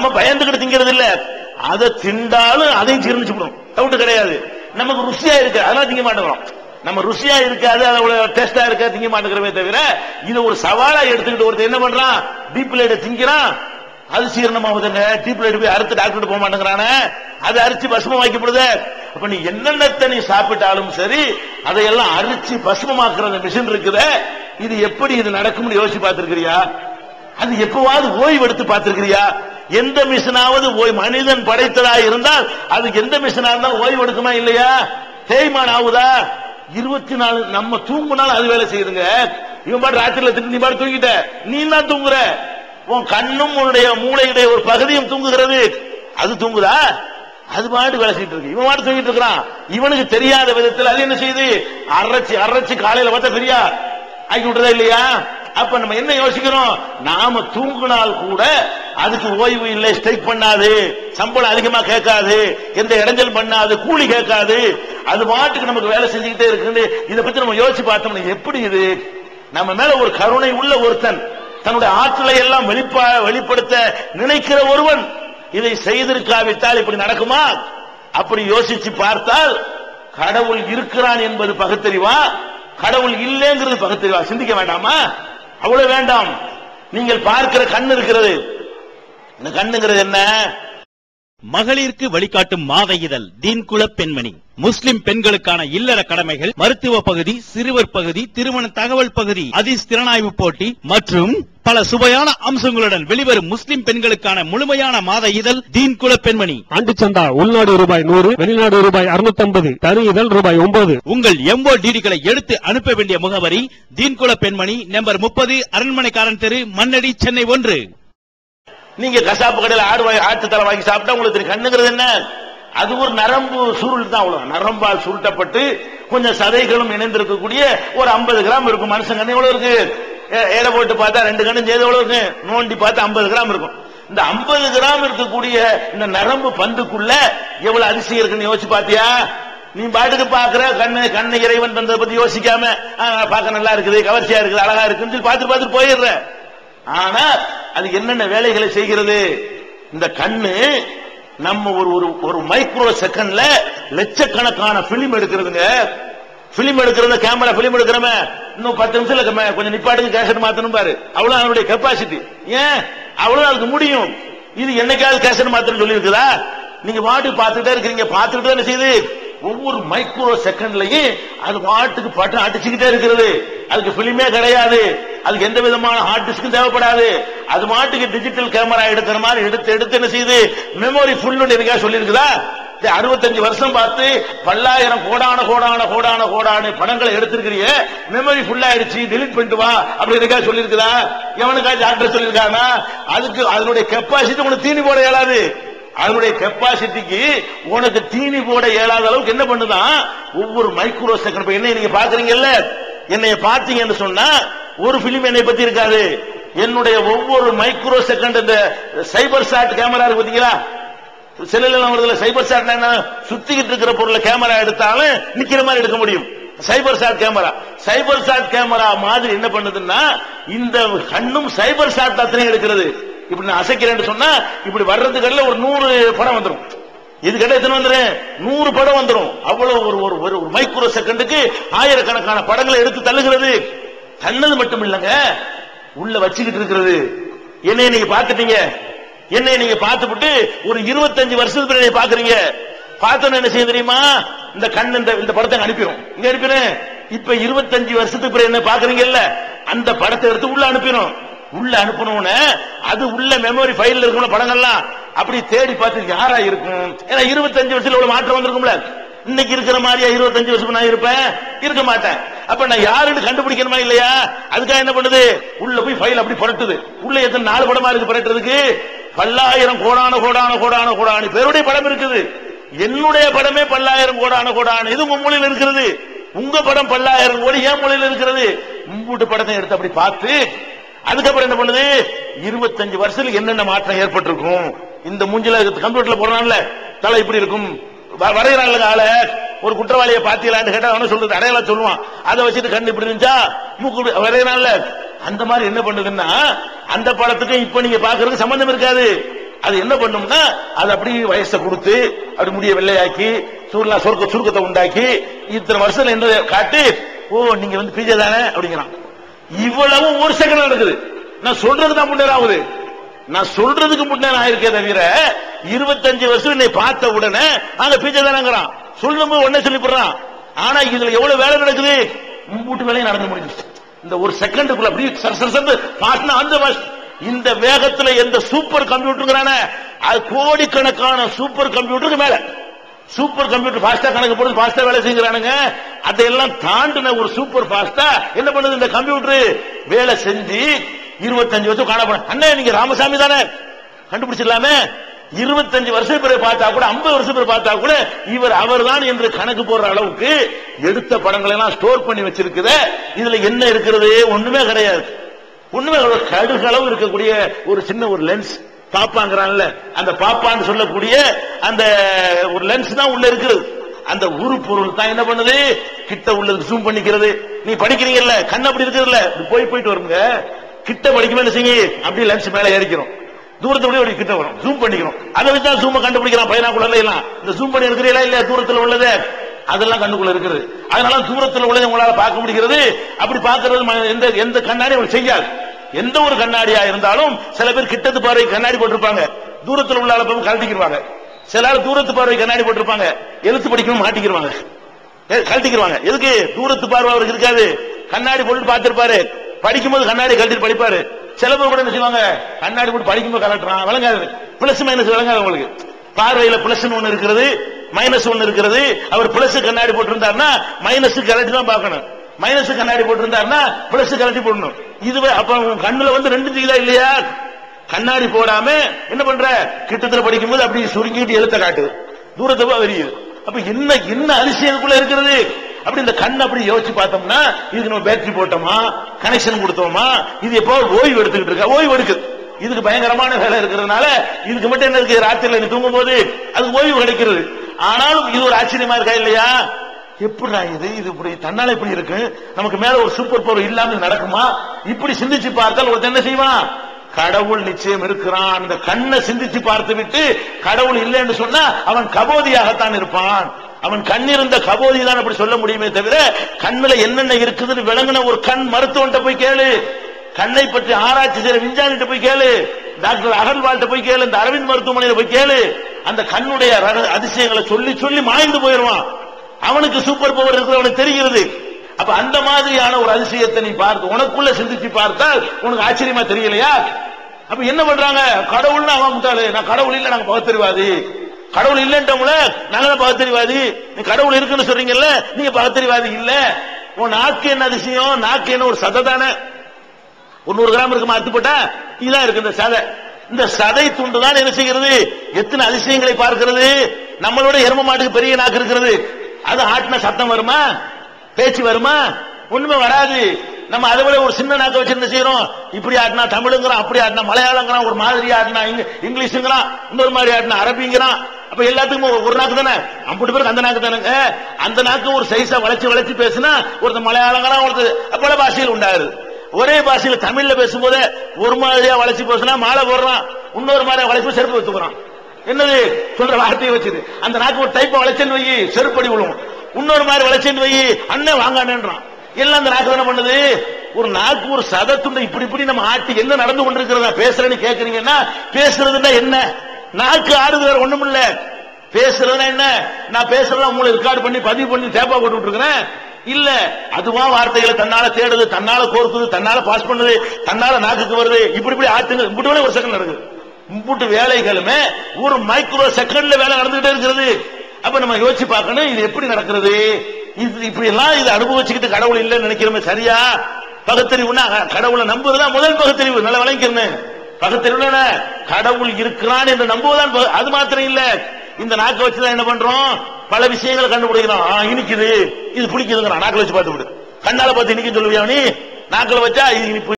நம்ம பயந்துகிட்டு திங்கிறது இல்ல அதை திண்டாலும் அதையும் ஜீரணிச்சுக்கணும். டவுட் கிடையாது. நமக்கு ருசியா இருக்கு அதெல்லாம் திங்க மாட்டேங்கிறோம். நம்ம ருசியா இருக்காது அதோட டேஸ்டா இருக்கா திங்க மாட்டேங்கிறமே தவிர இது ஒரு சவாலா எடுத்துக்கிட்டு ஒருத்தர் என்ன பண்றான்? டீப் பிளேட திங்கிறான். அது சீரணமாகுதுங்க டீப் லைட் போய் அறுத்து டாக்டர் போக மாட்டேங்கிறானே? அதை அரிச்சு பசுமம் அப்ப நீ என்னென்னத்தை நீ சாப்பிட்டாலும் சரி அதையெல்லாம் அரிச்சு பசுமமாக்குற அந்த மிஷின் இருக்குத. இது எப்படி இது நடக்கும்னு யோசிச்சு பார்த்திருக்கிறியா? அது எப்பவாவது ஓய்வு எடுத்து பார்த்திருக்கிறியா? எந்த மிஷினாவது ஓய் மனிதன் படைத்ததா இருந்தால் அதுக்கு எந்த மிஷினா இருந்தால் ஓய்வு எடுக்குமா இல்லையா? தேய்மான் ஆகுதா? இருபத்தி நாலு நம்ம தூங்குனாலும் அது வேலை செய்யுதுங்க. இவன் பாட்டு ராத்திரில திரும்பி நீ பாட்டு தூங்கிட்ட. நீ தான் தூங்குற? உன் கண்ணும் உன்னுடைய மூளையுடைய ஒரு பகுதியும் தூங்குகிறது. அது தூங்குதா? அது பாட்டு வேலை செய்யிட்டு இருக்கு. இவன் பாட்டு தூங்கிட்டு இருக்கிறான். இவனுக்கு தெரியாத விதத்தில் அது என்ன செய்யுது? அரைச்சு அரைச்சு காலையில பார்த்தா சரியா? ஆக்கி விட்டுறதா இல்லையா? அப்ப நம்ம என்ன யோசிக்கிறோம் நாம தூங்கினால் கூட அதுக்கு ஓய்வு இல்லை ஸ்ட்ரைக் பண்ணாது சம்பளம் அதிகமா கேட்காது எந்த இடைஞ்சல் பண்ணாது கூலி கேட்காது. அது பாட்டுக்கு நமக்கு வேலை செஞ்சுக்கிட்டே இருக்கு இதை பத்தி நம்ம யோசிச்சு பார்த்தோம்னா எப்படி இது? நம்ம மேல ஒரு கருணை உள்ள ஒருத்தன் தன்னுடைய ஆற்றலை எல்லாம் வெளிப்பா வெளிப்படுத்த நினைக்கிற ஒருவன் இதை செய்திருக்காவிட்டால் இப்படி நடக்குமா? அப்படி யோசிச்சு பார்த்தால் கடவுள் இருக்கிறான் என்பது பகுத்தறிவா? கடவுள் இல்லைங்கிறது பகுத்தறிவா? சிந்திக்க வேண்டாமா? அவ்வளவு வேண்டாம். நீங்கள் பார்க்கிற கண் இருக்கிறது. இந்த கண்ணுங்கிறது என்ன? மகளிருக்கு வழிகாட்டும் மாத இதழ் தீன்குல பெண்மணி. முஸ்லிம் பெண்களுக்கான இல்லற கடமைகள் மருத்துவ பகுதி சிறுவர் பகுதி திருமண தகவல் பகுதி அதிஸ் திறனாய்வு போட்டி மற்றும் பல சுவையான அம்சங்களுடன் வெளிவரும் முஸ்லிம் பெண்களுக்கான முழுமையான மாத இதழ் தீன்குல பெண்மணி. ஆண்டு சந்தா உள்நாடு ரூபாய் நூறு வெளிநாடு ரூபாய் அறுநூத்தி ஐம்பது தனி இதழ் ரூபாய் ஒன்பது. உங்கள் எம்போ டிடிகளை எடுத்து அனுப்ப வேண்டிய முகவரி தீன்குல பெண்மணி நம்பர் முப்பது அரண்மனைக்காரன் தெரு மண்ணடி சென்னை ஒன்று. நீங்க கசாப்பு கடையில் ஆடு வாங்கி ஆட்டு தலை வாங்கி சாப்பிட்டா உங்களுக்கு கண்ணுங்கிறது என்ன? அது ஒரு நரம்பு சுருள் தான் அவ்வளவு. நரம்பால் சுருட்டப்பட்டு கொஞ்சம் சதைகளும் இணைந்திருக்கக்கூடிய ஒரு 50 கிராம் இருக்கும். மனுஷன் கண்ணு எவ்வளவு இருக்கு? எ- எடை போட்டு பார்த்தா ரெண்டு கண்ணும் சேர்ந்து எவ்வளவு இருக்கு? நோண்டி பார்த்தா 50 கிராம் இருக்கும். இந்த 50 கிராம் இருக்கக்கூடிய இந்த நரம்பு பந்துக்குள்ள எவ்வளவு அதிசயம் இருக்குன்னு யோசிச்சு பாத்தியா? நீ பாட்டுக்கு பாக்குற கண்ணு கண்ணு இறைவன் பண்றத பத்தி யோசிக்காம பார்க்க நல்லா இருக்குது கவர்ச்சியா இருக்குது அழகா இருக்குன்னு சொல்லி பார்த்து பார்த்துட்டு போயிடுற. ஆனா அது என்னென்ன வேலைகளை செய்கிறது? இந்த கண்ணு நம்ம ஒரு ஒரு ஒரு மைக்ரோ செகண்ட்ல லட்சக்கணக்கான பிலிம் எடுக்கிறதுங்க. பிலிம் எடுக்கிறது கேமரா பிலிம் எடுக்கிறமே. இன்னும் பத்து நிமிஷத்துல கொஞ்சம் நிப்பாட்டுக்கு கேசட் மாத்தணும் பாரு. அவ்வளவு அவனுடைய கெப்பாசிட்டி ஏன்? அவ்வளவு அதுக்கு முடியும். இது என்னைக்காவது கேசட் மாத்தணும் சொல்லி இருக்குதா நீங்க பாட்டு பார்த்துட்டே இருக்கிறீங்க. பார்த்துட்டு என்ன செய்யுது. ஒவ்வொரு மைக்ரோ செகண்ட்லயும் அது பாட்டுக்கு பாட்டு அடிச்சுக்கிட்டே இருக்கிறது. அதுக்கு பிலிமே கிடையாது. அதுக்கு எந்த விதமான ஹார்ட் டிஸ்க்கும் தேவைப்படாது. அது மாட்டுக்கு டிஜிட்டல் கேமரா எடுக்கிற மாதிரி எடுத்து எடுத்து என்ன செய்யுது? மெமோரி ஃபுல் இருக்கா சொல்லியிருக்குதா? அறுபத்தஞ்சு வருஷம் பார்த்து பல்லாயிரம் கோடான கோடான கோடான கோடான படங்களை எடுத்திருக்கிறிய. மெமரி ஃபுல் ஆயிடுச்சு டெலிட் பண்ணிட்டு வா அப்படி இருக்கா சொல்லியிருக்குதா? எவனுக்காச்சும் டாக்டர் சொல்லியிருக்கானா? அதுக்கு அதனுடைய கெப்பாசிட்டி உனக்கு தீனி போட இயலாது. அதனுடைய கெப்பாசிட்டிக்கு உனக்கு தீனி போட இயலாத அளவுக்கு என்ன பண்ணுதான் ஒவ்வொரு மைக்ரோ செகண்ட் என்ன நீங்க பாக்குறீங்கல்ல என்னைய பாத்தீங்கன்னு சொன்னா ஒரு பிலிம் என்னை பத்தி இருக்காது. என்னுடைய ஒவ்வொரு மைக்ரோ செகண்ட் இந்த சைபர் சாட் கேமரா இருக்கு பாத்தீங்களா? செல்லுல வருதுல சைபர் சாட் என்ன? சுத்திக்கிட்டு இருக்கிற பொருளை கேமரா எடுத்தாலும் நிக்கிற மாதிரி எடுக்க முடியும். Cyber shot camera cyber shot camera மாதிரி என்ன பண்ணுதுன்னா இந்த கண்ணும் சைபர் சாட் அத்தனை எடுக்கிறது. இப்படி நான் அசைக்கிறேன்னு சொன்னா இப்படி வர்றதுக்கல்ல ஒரு நூறு படம் வந்துடும் இது கிட்ட எத்தனை வந்துடும் நூறு படம் வந்துடும் அவ்வளவு ஒரு ஒரு ஒரு மைக்ரோ செகண்டுக்கு ஆயிரக்கணக்கான படங்களை எடுத்து தள்ளுகிறது. தள்ளது மட்டும் இல்லைங்க. உள்ள வச்சுக்கிட்டு இருக்கிறது. என்னைய நீங்க பாத்துட்டீங்க என்னை நீங்க பார்த்துட்டு ஒரு இருபத்தஞ்சு வருஷத்துக்கு நீங்க பாக்குறீங்க பார்த்தோன்னு என்ன செய்ய தெரியுமா? இந்த கண் இந்த இந்த படத்தை அனுப்பிடும் இங்க அனுப்பிடும் இப்ப இருபத்தஞ்சு வருஷத்துக்கு பிறகு என்ன பாக்குறீங்கல்ல அந்த படத்தை எடுத்து உள்ள அனுப்பிடும் உள்ள அனுப்பணும்னு அது உள்ள மெமரி ஃபைல்ல இருக்கும் படங்கள்லாம். அப்படி தேடி பார்த்து யாரா இருக்கும்? ஏன்னா இருபத்தஞ்சு வருஷத்துல இவ்வளவு மாற்றம் வந்திருக்கும்ல. இன்னைக்கு இருக்கிற மாதிரியா இருபத்தஞ்சு வருஷம் நான் இருப்பேன்? இருக்க மாட்டேன். அப்ப நான் யாருன்னு கண்டுபிடிக்கணுமா இல்லையா? அதுக்காக என்ன பண்ணுது? உள்ள போய் ஃபைல் அப்படி புரட்டுது. உள்ள எத்தனை நாலு படமா இருக்கு புரட்டுறதுக்கு? பல்லாயிரம் கோடான கோடான கோடான கோடான பேருடைய படம் இருக்குது. என்னுடைய படமே பல்லாயிரம் கோடான கோடான. இது மும்மொழியில் மொழியில் இருக்கிறது. உங்க படம் பல்லாயிரம் கோடி ஏன் மொழியில் இருக்கிறது. உங்கூட்டு படத்தை எடுத்து அப்படி பார்த்து அதுக்கப்புறம் என்ன பண்ணுது? இருபத்தஞ்சு வருஷத்துல என்னென்ன மாற்றம் ஏற்பட்டிருக்கும்? இந்த மூஞ்சில கம்ப்யூட்டர்ல போடுறான்ல. தலை இப்படி இருக்கும். வரைகிறான்ல ஆள. ஒரு குற்றவாளியை பாத்தீங்களான்னு கேட்டா அவனு சொல்றது அடையாளம் சொல்லுவான். அதை வச்சுட்டு கண்ணு இப்படி இருந்துச்சா? மூக்கு வரைகிறான்ல. அந்த மாதிரி என்ன பண்ணுதுன்னா அந்த படத்துக்கும் இப்ப நீங்க பாக்குறதுக்கு சம்பந்தம் இருக்காது. அது என்ன பண்ணும்னா அது அப்படி வயசை கொடுத்து அப்படி முடிய வெள்ளையாக்கி சுருளா சுருக்க சுருக்கத்தை உண்டாக்கி இத்தனை வருஷத்துல என்ன காட்டு ஓ நீங்க வந்து பிஜே தானே அப்படிங்கிறான். இவ்வளவும் ஒரு செகண்ட் நடக்குது. நான் சொல்றது தான் முன்னேற ஆகுது. நான் சொல்றதுக்கு முன்னேற ஆயிருக்கே தவிர இருபத்தஞ்சு வருஷம் என்னை பார்த்த உடனே அங்க பீச்சை தானங்கிறான் சொல்லும் போது உடனே சொல்லிவிடுறான் ஆனா இதுல எவ்வளவு வேலை நடக்குது? மும்பூட்டு வேலையும் நடந்து முடிஞ்சிச்சு இந்த ஒரு செகண்டுக்குள்ள அப்படி சர சர அந்த இந்த வேகத்துல எந்த சூப்பர் கம்ப்யூட்டருங்கிறானே அது கோடிக்கணக்கான சூப்பர் கம்ப்யூட்டருக்கு மேல. சூப்பர் கம்ப்யூட்டர் ஃபாஸ்டா கணக்கு போடுறது ஃபாஸ்டா வேலை செய்கிறானுங்க அதையெல்லாம் தாண்டின ஒரு சூப்பர் ஃபாஸ்டா என்ன பண்ணுது இந்த கம்ப்யூட்டர்? வேலை செஞ்சு இருபத்தஞ்சு வருஷம் காணப்படும் அண்ணே நீங்க ராமசாமி தானே? கண்டுபிடிச்சிடலாமே. இருபத்தஞ்சு வருஷம் பிறகு பார்த்தா கூட ஐம்பது வருஷம் பிறகு பார்த்தா கூட இவர் அவர்தான் என்று கணக்கு போடுற அளவுக்கு எடுத்த படங்களை எல்லாம் ஸ்டோர் பண்ணி வச்சிருக்குத. இதுல என்ன இருக்கிறது ஒண்ணுமே கிடையாது. ஒண்ணுமே கடுகளவு இருக்கக்கூடிய ஒரு சின்ன ஒரு லென்ஸ். பாப்பாங்கிறான்ல அந்த பாப்பான்னு சொல்லக்கூடிய அந்த ஒரு லென்ஸ் தான் உள்ள இருக்கிறது அந்த உரு பொருள் தான் என்ன பண்ணுது? கிட்ட உள்ளது ஜூம் பண்ணிக்கிறது. நீ படிக்கிறீங்கல்ல கண் அப்படி இருக்குதுல்ல போய் போயிட்டு வருங்க. கிட்ட படிக்கணும் என்ன செய்யுங்க? அப்படியே லென்ஸ் மேல ஏறிக்கிறோம். தூரத்தை அப்படி கிட்ட வரும். ஜூம் பண்ணிக்கிறோம். அதை வச்சு ஜூம் கண்டுபிடிக்கலாம் பைனாக்குள்ள எல்லாம். இந்த ஜூம் பண்ணி இருக்கிறீங்களா இல்ல தூரத்துல உள்ளது? அதெல்லாம் கண்ணுக்குள்ள இருக்குது. அதனால தூரத்துல உள்ளதை உங்களால பார்க்க முடிகிறது. அப்படி பார்க்கறது எந்த எந்த கண்ணாடி உங்களுக்கு செய்யாது. எந்த ஒரு கண்ணாடியா இருந்தாலும் சில பேர் கிட்டத்து பார்வை கண்ணாடி போட்டிருப்பாங்க. தூரத்துல உள்ள அளவு கழட்டிக்கிடுவாங்க சில ஆள் தூரத்து பார்வை கண்ணாடி போட்டிருப்பாங்க. எழுத்து படிக்கணும் மாட்டிக்கிடுவாங்க ஏ, கழட்டிக்கிடுவாங்க எதுக்கு? தூரத்து பார்வை அவருக்கு இருக்காது. கண்ணாடி போட்டு பார்த்திருப்பாரு. படிக்கும்போது கண்ணாடி கழட்டி படிப்பாரு. சில பேர் கூட என்ன செய்வாங்க? கண்ணாடி போட்டு படிக்கும்போது கலட்டுறான் விளங்காது. பிளஸ் மைனஸ் விளங்காது உங்களுக்கு பார்வையில பிளஸ் ஒன்னு இருக்கிறது மைனஸ் ஒன்னு இருக்கிறது. அவர் பிளஸ் கண்ணாடி போட்டிருந்தாருன்னா மைனஸ் கலட்டி தான் பார்க்கணும். மைனஸ் கண்ணாடி போட்டிருந்தாருன்னா பிளஸ் கலட்டி போடணும். இதுவே அப்ப கண்ணுல வந்து ரெண்டு தீதா இல்லையா? கண்ணாடி போடாம என்ன பண்ற? கிட்டத்துல படிக்கும்போது அப்படி சுருங்கிட்டு எழுத்த காட்டுது. தூரத்தை வரியுது அப்ப என்ன என்ன அதிசயத்துக்குள்ள இருக்கிறது? அப்படி இந்த கண் அப்படி யோசிச்சு பார்த்தோம்னா இதுக்கு நம்ம பேட்டரி போட்டோமா? கனெக்ஷன் கொடுத்தோமா? இது எப்போ ஓய்வு எடுத்துக்கிட்டு இருக்கா? ஓய்வு எடுக்குது. இதுக்கு பயங்கரமான வேலை இருக்கிறதுனால இதுக்கு மட்டும் என்ன இருக்கு? ராத்திரில நீ தூங்கும் போது அது ஓய்வு கிடைக்கிறது. ஆனாலும் இது ஒரு ஆச்சரியமா இருக்கா இல்லையா? எப்படிடா இது? இது இப்படி தன்னால இப்படி இருக்கு? நமக்கு மேல ஒரு சூப்பர் பவர் இல்லாமல் நடக்குமா? இப்படி சிந்திச்சு பார்த்தால் ஒருத்தன் என்ன செய்வான்? கடவுள் நிச்சயம் இருக்கிறான். அந்த கண்ணை சிந்திச்சு பார்த்து விட்டு கடவுள் இல்லைன்னு சொன்னா அவன் கபோதியாகத்தான் இருப்பான். அவன் கண் இருந்த கபோதி தான் அப்படி சொல்ல முடியுமே தவிர கண்ணுல என்னென்ன இருக்குதுன்னு விளங்கின ஒரு கண் மருத்துவன்ட்ட போய் கேளு. கண்ணை பற்றி ஆராய்ச்சி செய்யற விஞ்ஞானிட்ட போய் கேளு. டாக்டர் அகர்வால்ட்ட போய் கேளு. இந்த அரவிந்த் மருத்துவமனையில போய் கேளு. அந்த கண்ணுடைய அதிசயங்களை சொல்லி சொல்லி மாய்ந்து போயிடுவான். அவனுக்கு சூப்பர் பவர் இருக்கிறவனுக்கு தெரிகிறது. அப்ப அந்த மாதிரியான ஒரு அதிசயத்தை நீ பார்த்து உனக்குள்ள சிந்திச்சு பார்த்தால் உனக்கு ஆச்சரியமா தெரியலையா? அப்ப என்ன பண்றாங்க? கடவுள்னு அவன் முட்டாளு. நான் கடவுள் இல்ல நாங்க பகுத்தறிவாதி. கடவுள் இல்லன்றவங்கள நாங்க தான் பகுத்தறிவாதி. நீ கடவுள் இருக்குன்னு சொல்றீங்கல்ல நீங்க பகுத்தறிவாதி இல்ல. உன் நாக்கு என்ன அதிசயம்? நாக்கு என்ன ஒரு சதை தானே? ஒரு நூறு கிராம் இருக்குமா அறுத்து போட்டா? இதான் இருக்கு இந்த சதை. இந்த சதை துண்டு தான் என்ன செய்கிறது? எத்தனை அதிசயங்களை பார்க்கிறது? நம்மளோட எரும மாட்டுக்கு பெரிய நாக்கு இருக்கிறது. அது ஆட்டின சத்தம் வருமா? பேச்சு வருமா? ஒண்ணுமே வராது. நம்ம அதை விட ஒரு சின்ன நாக்க வச்சு செய்யறோம். இப்படி ஆட்டினா தமிழுங்கிறான் அப்படி ஆட்டினா மலையாளங்கிறான் ஒரு மாதிரி ஆட்டினா இங்க இங்கிலீஷுங்கிறான் இன்னொரு மாதிரி ஆட்டினா அரபிங்கிறான். அப்ப எல்லாத்துக்கும் ஒரு- ஒரு நாக்கு தானே? ஐம்பது பேருக்கு அந்த நாக்கு தானேங்க? அந்த நாக்கு ஒரு சைஸா வளைச்சு வளைச்சு பேசினா ஒருத்தர் மலையாளங்கிறான் ஒருத்தர் பல பாஷையில் உண்டாரு ஒரே பாஷையில் தமிழ்ல பேசும்போது ஒரு மாதிரியா வளைச்சு பேசுனா மாலை போடுறான். இன்னொரு மாதிரி வளைச்சு செருப்பு வச்சுக்கிறான். என்னது? சொல்ற வார்த்தையை வச்சுது. அந்த நாக்கு ஒரு டைப்பை வளைச்சேன்னு வை செருப்படி விழுவும் இன்னொரு மாதிரி வளைச்சல் வை அண்ணன் வாங்கானேன்றான். எல்லாம் அந்த நாக்கு தானே பண்ணுது? ஒரு நாக்கு ஒரு சதத்துண்டை இப்படி இப்படி நம்ம ஆட்டி என்ன நடந்து கொண்டிருக்கிறதா? பேசுறேன்னு கேட்கறீங்கன்னா பேசுறதுன்னா என்ன? நாக்கு ஆடுது வேற ஒண்ணும் இல்ல பேசுறதுன்னா என்ன? நான் பேசுறதா உங்களை ரெக்கார்ட் பண்ணி பதிவு பண்ணி டேப்பா போட்டு இருக்கிறேன் இல்ல அதுவா வார்த்தைகளை தன்னால தேடுது தன்னால கோர்க்குது தன்னால பாஸ் பண்ணுது தன்னால நாக்குக்கு வருது. இப்படி இப்படி ஆட்டுங்க. இப்படி ஒரு செகண்ட் நடக்குது. இம்புட்டு வேலைகளுமே ஒரு மைக்ரோ செகண்ட்ல வேலை நடந்துகிட்டே இருக்கிறது. அப்ப நம்ம யோசிச்சு பார்க்கணும் இது எப்படி நடக்கிறது? இது இப்படி எல்லாம் இது அனுபவிச்சுக்கிட்டு கடவுள் இல்லைன்னு நினைக்கிறோமே சரியா? பகுத்தறிவுனா கடவுளை நம்புறதுதான் முதல் பகுத்தறிவு. நல்லா விளங்கிக்கிறேன் பகுத்தறிவு என்ன? கடவுள் இருக்கிறான் என்று நம்புவதுதான் அது மாத்திரம் இல்ல. இந்த நாக்கை வச்சுதான் என்ன பண்றோம்? பல விஷயங்களை கண்டுபிடிக்கிறோம். இனிக்குது. இது பிடிக்குதுங்கிறான். நாக்கில் வச்சு பார்த்து விடு. கண்ணால பார்த்து இனிக்கும் சொல்லுவியா நீ? நாக்கில் வச்சா இது இனிப்பு.